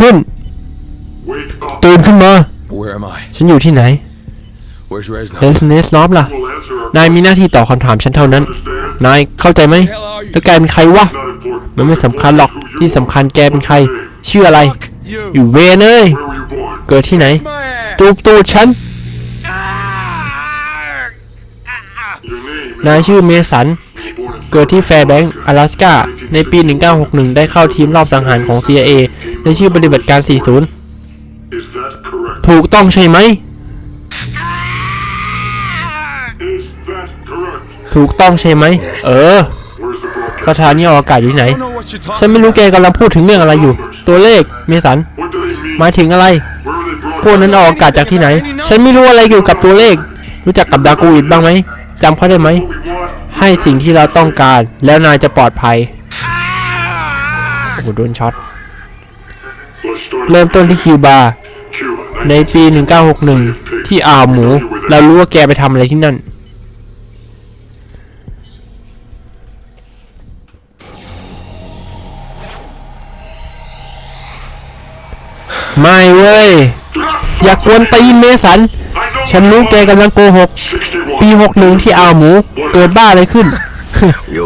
ขึ้น Wake up. ตื่นขึ้นมา Where am I? ฉันอยู่ที่ไหน Where's เล Reznov? สเนสนอฟล่ะ We'll answer our นายมีหน้าที่ตอบคำถามฉันเท่านั้น understand. นายเข้าใจไหม Hell are you? แล้วแกเป็นใครวะ Not important. มันไม่สำคัญหรอก ที่สำคัญแกเป็นใคร ชื่ออะไร You. อยู่เวนเอ้ย Where were you born? เกิดที่ไหน My ass. ตูบตูดฉัน Your name. นายชื่อเมสัน You were born in เกิดที่แฟร์แบงก์阿拉สกาในปี 1961 ได้เข้าทีมรอบสังหารของ CIA ในชื่อปฏิบัติการ 40 Is that correct? ถูกต้องใช่ไหม Is that correct? ถูกต้องใช่ไหม เออ Where's the ส broadcast? ถานีออกอากาศอยู่ที่ไหน I don't know what you're ฉัน talking ไม่รู้แกกำลังพูดถึงเรื่องอะไรอยู่ ตัวเลข เมสัน What do they mean? หมายถึงอะไร Where were they พวก broadcast? นั้นออกอากาศจากที่ไหน ฉันไม่รู้อะไรเกี่ยวกับตัวเลข รู้จักกับดากูอิดบ้างไหมจำเขาได้ไหม What we want? ให้สิ่งที่เราต้องการ แล้วนายจะปลอดภัยโอ้โหโดนช็อต เริ่มต้นที่คิวบา Cuba. ในปี 1961 ที่อ่าวหมู เรารู้ว่าแกไปทำอะไรที่นั่น ไม่เว้ย อย่ากวนตีนเมสัน ฉันรู้แกกำลังโกหก 61. ปี61ที่อ่าวหมู เกิดบ้าอะไรขึ้น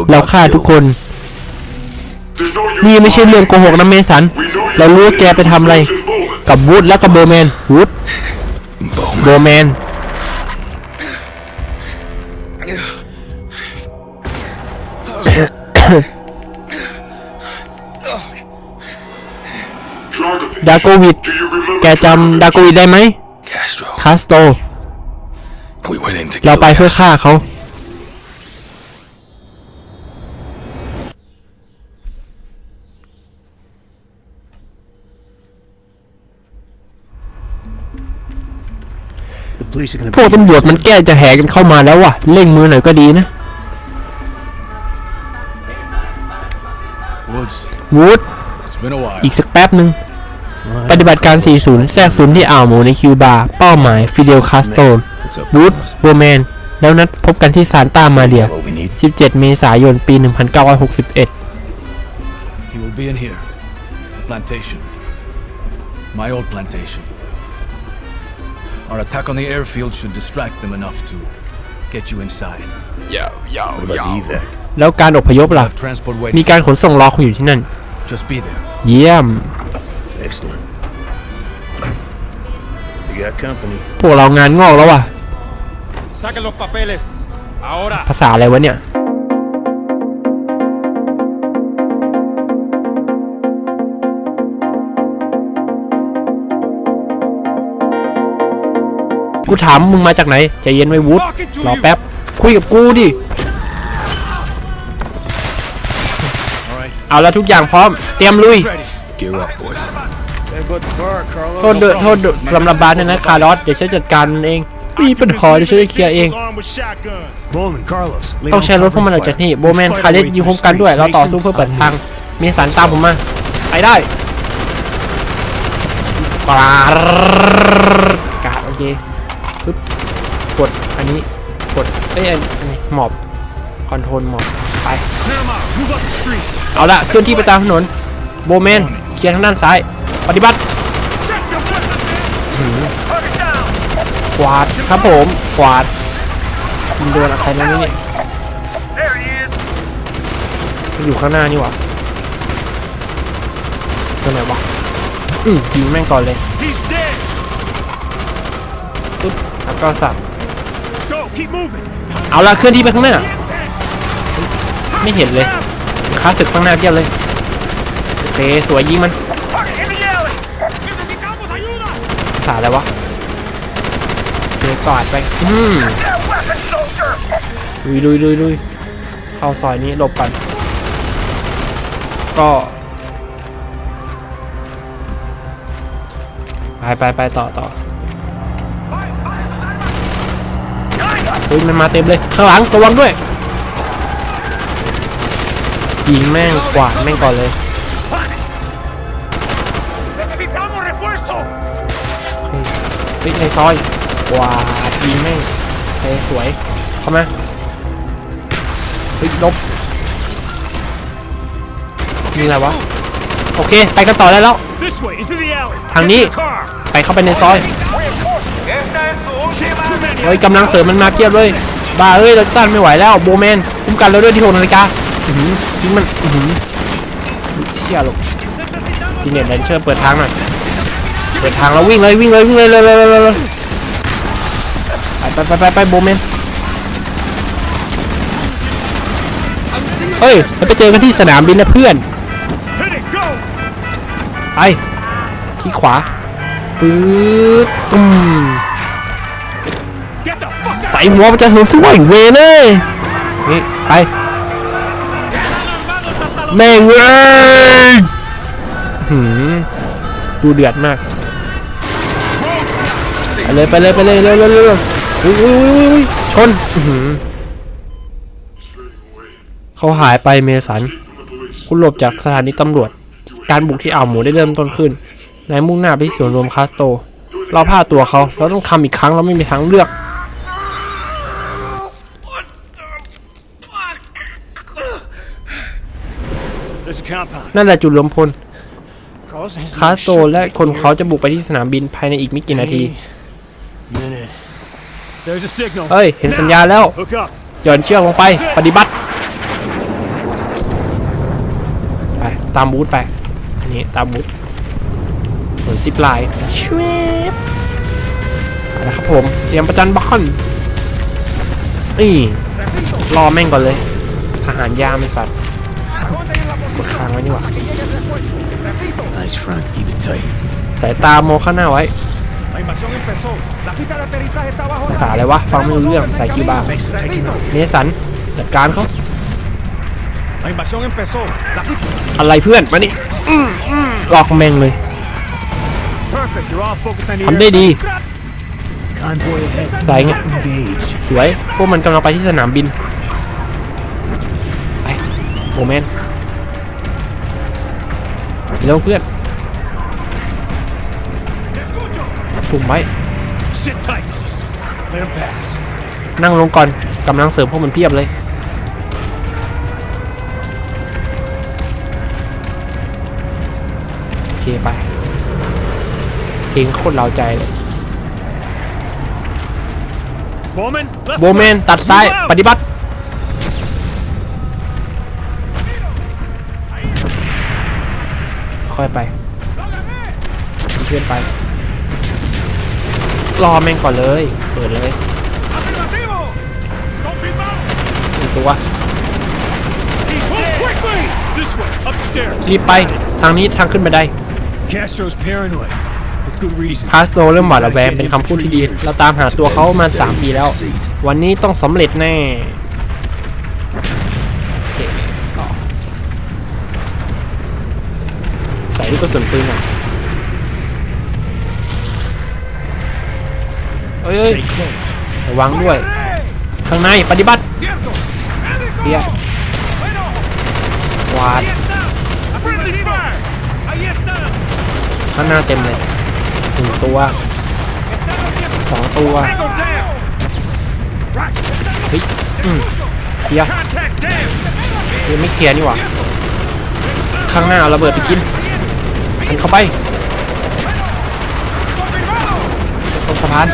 เราฆ่าทุกคน นี่ไม่ใช่เรื่องโกหกนะเมสัน เรารู้ว่าแกไปทำอะไร กับวูดแล้วก็โบแมนวูดโบแมนดาโกวิด แกจำดาโกวิดได้ไหม คาสโต We went in to เรา kill ไปเพื่อ Castro. ฆ่าเขา The police are gonna พวกตำรวจมันแก้จะแหกันเข้ามาแล้วว่ะเร่งมือหน่อยก็ดีนะ Woods. วูด It's been a while. อีกสักแป๊บหนึ่ง ปฏิบัติการ 40 แทรกศูนย์ที่อ่าวหมูในคิวบา เป้าหมาย ฟิเดลคาสโต What's up, วูด Carlos? โบแมน แล้วนัดพบกันที่ซานตามาเดีย What we need? 17 เมษายน ปี 1961 He will be in here. Plantation. My old plantation. Our attack on the airfield should distract them enough to get you inside. Yo, yo, yo. evac? แล้วการอพยพล่ะ Have transport มี waiting. การขนส่งรอคุณอยู่ที่นั่น Just be there. เยี่ยม Excellent. You got company. พวกเรางานงอกแล้วว่ะ Saquen los papeles. Ahora. ภาษาอะไรวะเนี่ย กูถามมึงมาจากไหน ใจเย็นไว้วุฒ Talking to รอ you. แป๊บ คุยกับกูดิ All right. เอาละทุกอย่างพร้อม เตรียมลุย Ready. Gear up, boys. โทษด้วยโทษด้วยสำหรับบาสเนี่ยนะคาร์ลอสเดี๋ยวฉันจัดการมันเอง มีปัญหาเดี๋ยวฉันจะเคลียร์เอง Armed with shotguns. Bowman, Carlos. ต้องใช้รถพวกมันออกจากนี่โบแมนคาร์เลสยิงคุ้มกันด้วย เราต่อสู้เพื่อเปิดทาง มีสารตามผมมา ไปได้ปลากาดโอเคปึ๊บกดอันนี้กดเอ้ยอันอันนี้หมอบคอนโทรลหมอบไป Clear them out. Move up the street. เอาละเคลื่อนที่ไปตามถนน โบแมนเคลียร์ทางด้านซ้าย ปฏิบัติ Check your weapons. Target down. กวาดครับผมกวาดมันโดนอะไรนั่นนี่เนี่ย There he is. มันอยู่ข้างหน้านี่หว่าตัวไหนวะอืมยิงแม่งก่อนเลย He's dead. ปึ๊บแล้วก็สับ Go. Keep moving. เอาละเคลื่อนที่ไปข้างหน้า ไม่เห็นเลยค้าศึกข้างหน้าเพียบเลยโอเคสวยยิงมัน Target in the alley. Necesitamos ayuda. ภาษาอะไรวะเจอกอดไปอืมลุยลุยลุยลุยเข้าซอยนี้หลบกันก็ไปไปไปต่อต่อเฮ้ยมันมาเต็มเลยข้างหลังระวังด้วยยิงแม่งกวาดแม่งก่อนเลยเฮ้ยในซอย วาดยิงแม่งโอเคสวยเข้ามาเฮ้ยลบยิงอะไรวะ โอเค ไปกันต่อได้แล้ว This This way, into the alley. ทางนี้ Get to the car. ไปเข้าไปในซอย Esta es su última เฮ้ยกำลังเสริมมันมาเพียบเลย บ้าเอ้ยเราต้านไม่ไหวแล้ว โบแมน คุ้มกันเราด้วยที่หกนาฬิกาอื้อหือทิ้งมันอื้อหือเชี่ยลูกทีเน็ตแดนเชอร์เปิดทางหน่อย เปิดทางแล้ววิ่งเลยวิ่งเลยวิ่งเลยเลยเลยเลยเลย ไปไปไปไปไปโบแมนเฮ้ยเราไปเจอกันที่สนามบินนะเพื่อน Hit it, go! ไปที่ขวาปื๊ดตุ้ม Get the fuck out! ใส่หัวมันจะหนุนสวยเวเลยนี่ไปแม่งเอ้ยหืมดูเดือดมาก ไปเลยไปเลยไปเลยเร็วเร็วเร็วเร็ว อุ้ยอุ้ยอุ้ยอุ้ยชนเขาหายไปเมสัน คุณหลบจากสถานีตำรวจ การบุกที่อ่าวหมูได้เริ่มต้นขึ้นนายมุ่งหน้าไปที่สวนรวมคาสโต เราพลาดตัวเขา เราต้องทำอีกครั้งเราไม่มีทางเลือก นั่นแหละจุดรวมพล คาสโตและคนเขาจะบุกไปที่สนามบินภายในอีกไม่กี่นาที There's a signal. เฮ้ย เห็นสัญญาณแล้ว Hook up. หย่อนเชือกลงไป ปฏิบัติ ไป ตามบูธไป อันนี้ตามบูธเหมือนซิปไลน์ชวบเอาละครับผม เตรียมประจันบอลนี่รอแม่งก่อนเลย ทหารยามไม่สัตว์กดค้างไว้นี่หว่า Nice, Frank. Keep it tight. สายตาโมข้างหน้าไว้ La invasión empezó. La pista de aterrizaje está bajo ภาษาอะไรวะ ฟังไม่รู้เรื่องสายคิวบาร์เมสัน จัดการเขา La invasión empezó. La pista. อะไรเพื่อน มานี่อื้ออื้อลอกแม่งเลย Perfect. You're all focused on the ทำได้ดี Convoy ahead. สายไง Engage. สวย พวกมันกำลังไปที่สนามบิน ไปโอแมนเร็วเพื่อน มไว้ Sit tight. Let him pass. นั่งลงก่อนกำลังเสริมพวกมันเพียบเลย โอเคไปเพลงโคตรเราใจเลย Bowman. Left โบแมน flank. ตัดซ้าย Move out. ปฏิบัติค่อยไปเพื่อนไป รอแม่งก่อนเลย เปิดเลยหนึ่งตัวรีบไป ทางนี้ทางขึ้นไปได้ คาสโตเริ่มหวาดระแวงเป็นคำพูดที่ดี เราตามหาตัวเขามาสามปีแล้ว วันนี้ต้องสำเร็จแน่โอเคต่อใส่ลูกกระสุนปืนอะ เอ้ยระวังด้วย ข้างในปฏิบัติเคลียร์วาดข้างหน้าเต็มเลยหนึ่งตัวสองตัวเฮ้ยอืมเคลียร์ยังไม่เคลียร์นี่หว่าข้างหน้าเอาระเบิดไปกินอันเข้าไปตรงสะพาน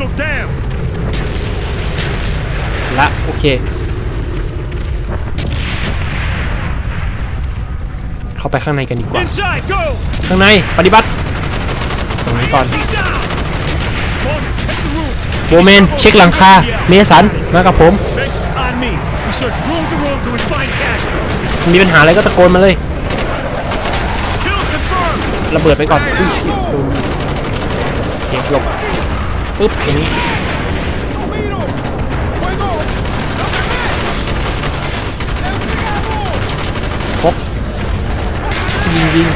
Hostile down. ละโอเค เข้าไปข้างในกันดีกว่า Inside. Go. ข้างในปฏิบัติ ตรงนี้ก่อน He's down. Bowman, check the room. โบเมนเช็คหลังคา เมสัน มากับผม Mason, on me. We search room to room to find Castro. มีปัญหาอะไรก็ตะโกนมาเลย Kill confirmed. ระเบิดไปก่อนอุ้ยโดนเก็บหลบ ปึ๊บอย่างนี้พกยิงยิง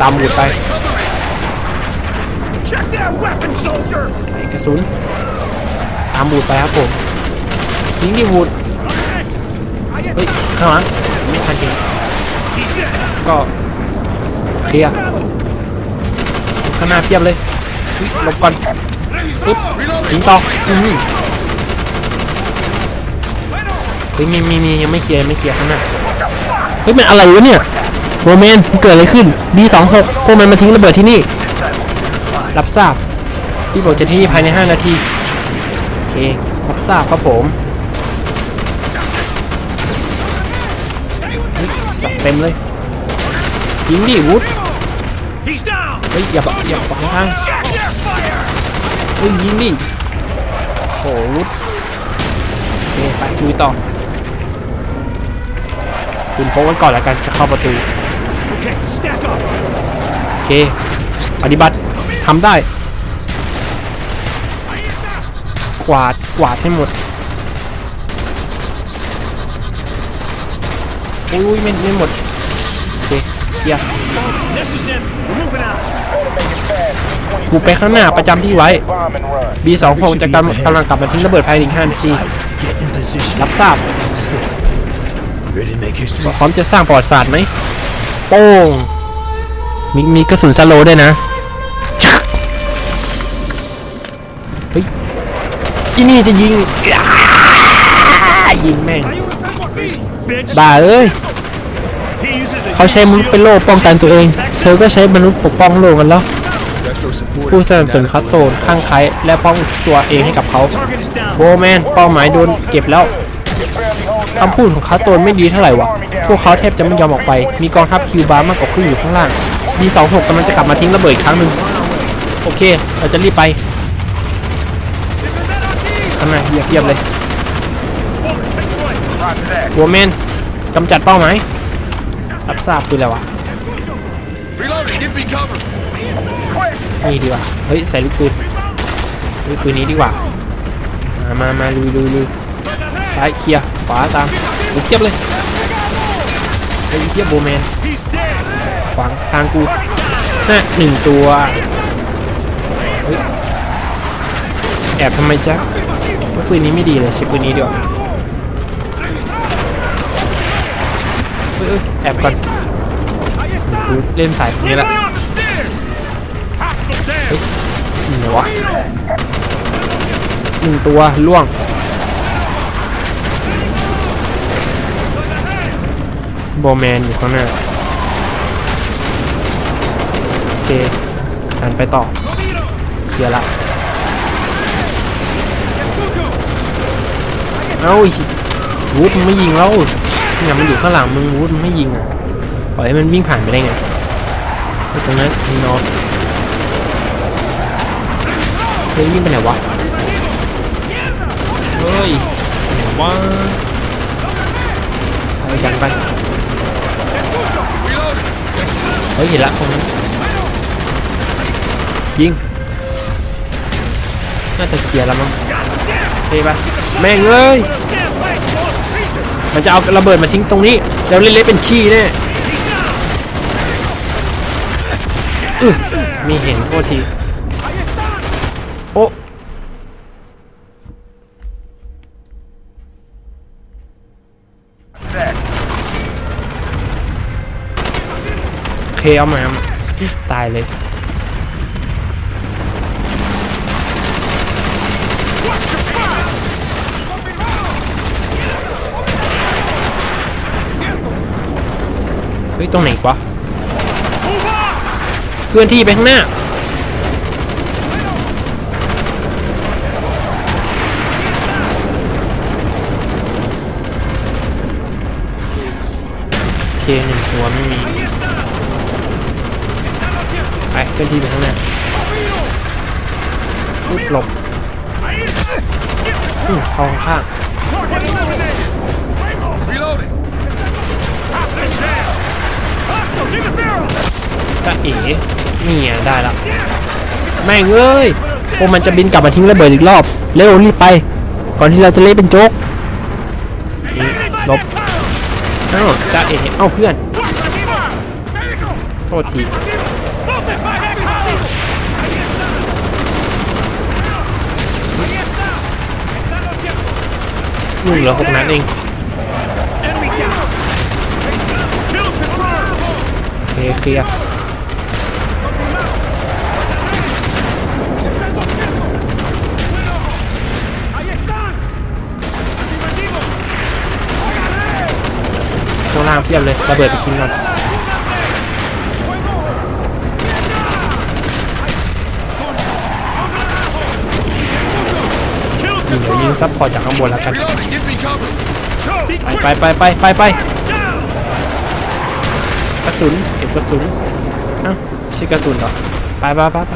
ตามหมุดไปใส่กระสุนตามบูดไปครับผมยิงที่บูดเฮ้ยข้างหลังไม่ทันเห็น He's dead. ก็เคลียร์ข้างหน้าเพียบเลย หลบก่อนปึ๊บยิงต่ออืมเฮ้ยมีมีมียังไม่เคลียร์ยังไม่เคลียร์ข้างหน้าเฮ้ยมันอะไรวะเนี่ยโรเมนเกิดอะไรขึ้น B26 พวกมันมาทิ้งระเบิดที่นี่ รับทราบพี่บอกจะที่นี่ภายใน 5 นาที โอเค รับทราบครับผมสับเต็มเลยยิงดิวุฒ ฮ้ยอย่าบอย่าขวางทางเฮ้ยยิงดิโอ้วุฒโอเคไปลุยต่อคุณพกไว้ก่อนแล้วกันจะเข้าประตูโอเคปฏิบัติทำได้ กวาดกวาดให้หมดอุ้ยไม่ไม่หมดโอเคเคลียร์ Necessary! We're moving out! กูไปข้างหน้าประจำที่ไว้ B26 จะกำกำลังกลับมาทิ้งระเบิดภายในอีก5นาที Get in position. รับทราบ That's it. Ready to make history? พร้อมจะสร้างประวัติศาสตร์ไหมโป้งมีมีกระสุนสโลว์ด้วยนะเฮ้ยที่นี่จะยิงอ้ายิงแม่ง You remember me, bitch! บ้าเอ้ย He uses the เขาใช้มนุษย์เป็นโล่ป้องกันตัวเองเธอก็ใช้มนุษย์ปกป้องโลกกันแล้ว ผู้สนับสนุนคัสโซนข้างใครและป้องตัวเองให้กับเขาโบแมนเป้าหมายโดนเก็บแล้วคำพูดของคัสโซนไม่ดีเท่าไหร่วะ พวกเขาแทบจะไม่ยอมออกไป มีกองทัพคิวบาร์มากกว่าครึ่งอยู่ข้างล่าง B26 กำลังจะกลับมาทิ้งระเบิดอีกครั้งหนึ่ง โอเค เราจะรีบไปข้างหน้าเยียบเยียบเลยโบแมนกำจัดเป้าหมายรับทราบคืออะไรวะ Reloading, give me cover. นี่ดีกว่า เฮ้ย ใส่ลูกปืนลูกปืนนี้ดีกว่า มามามาลุยลุยลุยซ้ายเคลียร์ขวาตามลุยเทียบเลยเฮ้เทียบโบแมน He's dead! ขวางทางกูน่ะหนึ่งตัวเฮ้ยแอบทำไมจ๊ะว่าปืนนี้ไม่ดีเลยใช้ปืนนี้ดีกว่าเฮ้ยเอ้ยแอบก่อน เล่นสายตรงนี้แหละ Guy on the stairs! Hostile down! ไหนวะหนึ่งตัวล่วงโบแมนอยู่ข้างหน้าโอเคหันไปต่อเคลียร์ละเอ้าวูดมันไม่ยิงแล้วเนี่ยมันอยู่ข้างหลังมึงวูดมันไม่ยิงอะ ปล่อยให้มันวิ่งผ่านไปได้ไงไอ้ตรงนั้นมีนอนเฮ้ยวิ่งไปไหนวะเฮ้ยไหนวะไปกันไปเฮ้ยเห็นละตรงนั้นยิงน่าจะเคลียร์แล้วมั้งเฮ้ยปะแม่งเลยมันจะเอาระเบิดมาทิ้งตรงนี้แล้วเละๆเป็นขี้แน่อื้อ มีเห็นโทษทีโอ้เคเอามาเอามาตายเลยเฮ้ยตรงไหนวะ ลื่อนที่ไปข้างหน้า โอเคหนึ่งตัวไม่มี ไปเคลื่อนที่ไปข้างหน้าปุ๊บหลบอืมเข้าข้างตะเอ๋ นี่ไงได้ละแม่งเอ้ยพวกมันจะบินกลับมาทิ้งระเบิดอีกรอบ เร็วรีบไป ก่อนที่เราจะเละเป็นโจ๊กนี่หลบอ้าวจ้าเอ๋เอ้าเพื่อนโทษที Movement by that column! มึงเหลือหกนัดเอง Enemy down! Kill confirmed! โอเคเคลียร์างเพียบเลยระเบิดไปกินก่อนยิงยิงซับพอจากข้างบนแล้วกัน ไปไปไปไปไปไปกระสุนเก็บกระสุนอ้าวไม่ใช่กระสุนเหรอ ไปไปไปไป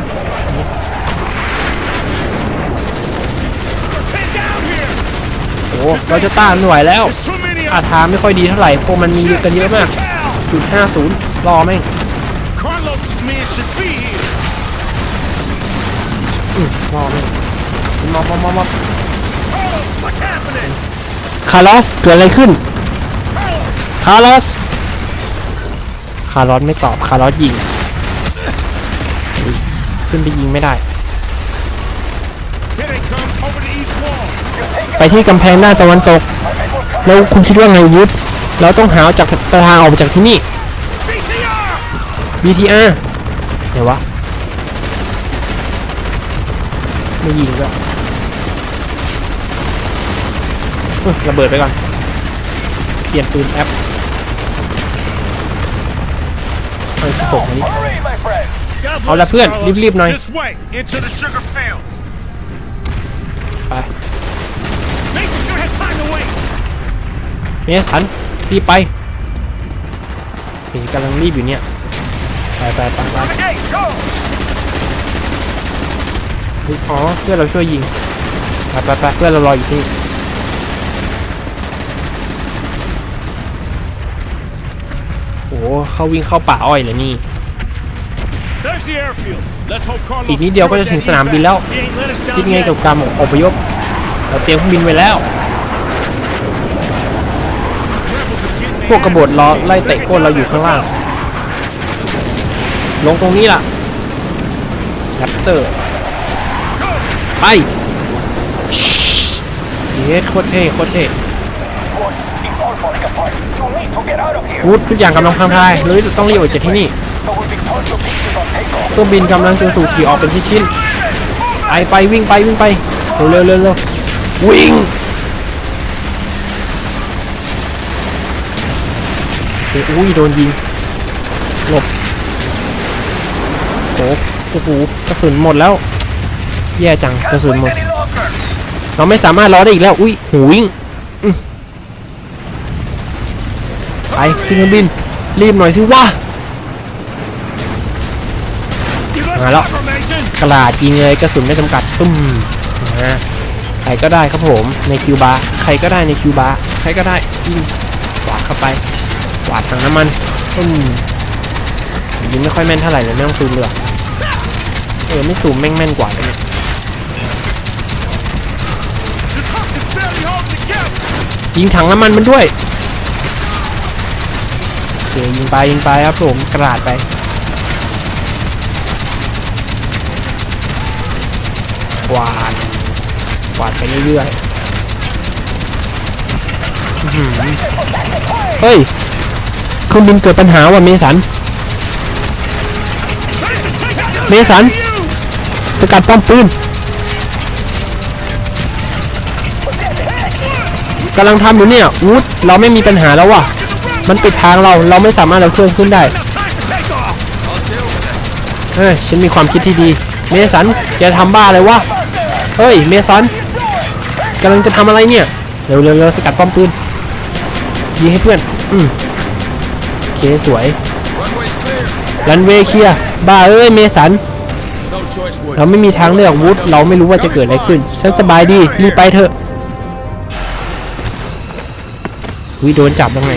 โอ้เราจะต้านหน่วยแล้ว อา of ทางไม่ค่อยดีเท่าไหร่พวกมันมีเยอะกันเยอะมาก Cal. จุดห้าศูนย์รอแม่ง Carlos's men should be here. อืมรอแม่งมอบมอบมอบมอบ Carlos, what's happening? คาร์ลอสเกิดอะไรขึ้นคาร์ลอสคาร์ลอสไม่ตอบคาร์ลอสยิงอุ๊ยขึ้นไปยิงไม่ได้ Here they come over the east wall. ไปที่กำแพงด้านตะวันตก แล้วคุณคิดว่าไงวุฒเราต้องหาจากทางออกจากที่นี่ BTR. BTR ไหนวะ ไม่ยิงก็เอ้ยระเบิดไปก่อน เปลี่ยนปืนแอปเอาสิบหกอันนี้ Hurry, my friend. God เอาละ bless เพื่อน Carlos. รีบๆหน่อย This way, into the sugar field. ไป เมสันรีบไปนี่กำลังรีบอยู่เนี่ยไปไปไปไป Hey, go. เฮ้ยอ๋อเพื่อนเราช่วยยิงไปไปไปเพื่อนเรารออยู่ที่นี่โอ้โหเขาวิ่งเข้าป่าอ้อยเลยนี่ There's the airfield. Let's hope Carlos. อีกนิดเดียวก็จะถึงสนามบินแล้ว He ain't let us down คิดไง yet. กับการอพยพเราเตรียมเครื่องบินไว้แล้ว พวกกบฏล้อไล่เตะก้นเราอยู่ข้างล่าง ลงตรงนี้ล่ะแรปเตอร์ ไปเยสโคตรเท่โคตรเท่วูดทุกอย่างกำลังพังทลายเลยต้องรีบออกจากที่นี่เครื่องบินกำลังจะสู่ขี่ออกเป็นชิ้นๆไปไปวิ่งไปวิ่งไปเร็วเร็วเร็วเร็ววิ่ง เฮ้ยอุ้ยโดนยิงหลบโอ้โอ้โหกระสุนหมดแล้ว แย่จังกระสุนหมด เราไม่สามารถรอได้อีกแล้ว อุ้ยหูวิ่งไปขึ้นเครื่องบิน รีบหน่อยสิวะ Give us Rồi đó. cover, Mason. กระดาษยิงเลยกระสุนไม่จำกัดตุ้มนะใครก็ได้ครับผมในคิวบาร์ใครก็ได้ในคิวบาร์ใครก็ได้ยิงกวาเข้าไป วาดถังน้ำมันตุ้มยิงไม่ค่อยแม่นเท่าไหร่เลยไม่ต้องซูมเลยเออไม่ซูมแม่งแม่นกว่าเลยเนี่ยยิงถังน้ำมันมันด้วยโอเคยิงไปยิงไปครับผมกระดาษไปกวาดกวาดไปเรื่อยๆเฮ้ย เครื่องบินเกิดปัญหาว่ะเมสัน เมสัน สกัดป้อมปืนกำลังทำอยู่เนี่ยวูดเราไม่มีปัญหาแล้วว่ะ มันปิดทางเรา เราไม่สามารถเอาเครื่องขึ้นได้ เฮ้ย ฉันมีความคิดที่ดี เมสันแกทำบ้าอะไรวะ เฮ้ย เมสันกำลังจะทำอะไรเนี่ย เร็วเร็วเร็วสกัดป้อมปืนยิงให้เพื่อน อืม เคสวย Runway's clear. รันเวย์เคลียร์บ้าเอ้ยเมสัน No choice, Woods. เราไม่มีทางเลือกวูดเราไม่รู้ว่าจะเกิดอะไรขึ้น ฉันสบายดีรีบไปเถอะวิโดนจับแล้วไง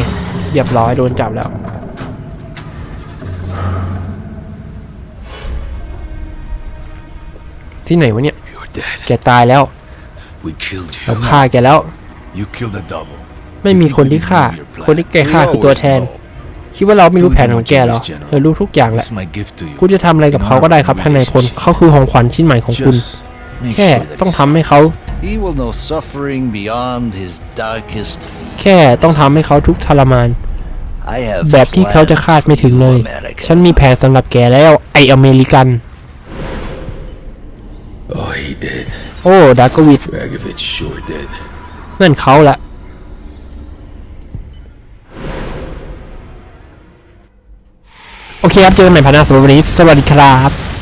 เรียบร้อยโดนจับแล้ว ที่ไหนวะเนี่ย You're dead. แกตายแล้ว We killed เรา you. ฆ่าแกแล้ว You killed a double. ไม่มีคนที่ฆ่า คนที่แกฆ่าคือตัวแทน คิดว่าเราไม่รู้แผนของแกเหรอเรารู้ทุกอย่างแหละ This is my gift to you. คุณจะทำอะไรกับเขาก็ได้ครับท่านนายพลเขาคือของขวัญชิ้นใหม่ของคุณ Just make แค่ sure that ต้อง it's ทำให้เขา He will know suffering beyond his darkest fears. แค่ต้องทำให้เขาทุกข์ทรมาน I have แบบที่เขาจะคาดไม่ถึงเลย plans for you, ฉันมีแผนสำหรับแกแล้วไออเมริกัน Oh, he did. โอ้ดากวิด Dragovich sure did. นั่นเขาละ โอเคครับ เจอกันใหม่พาร์ทหน้าสำหรับวันนี้ สวัสดีครับ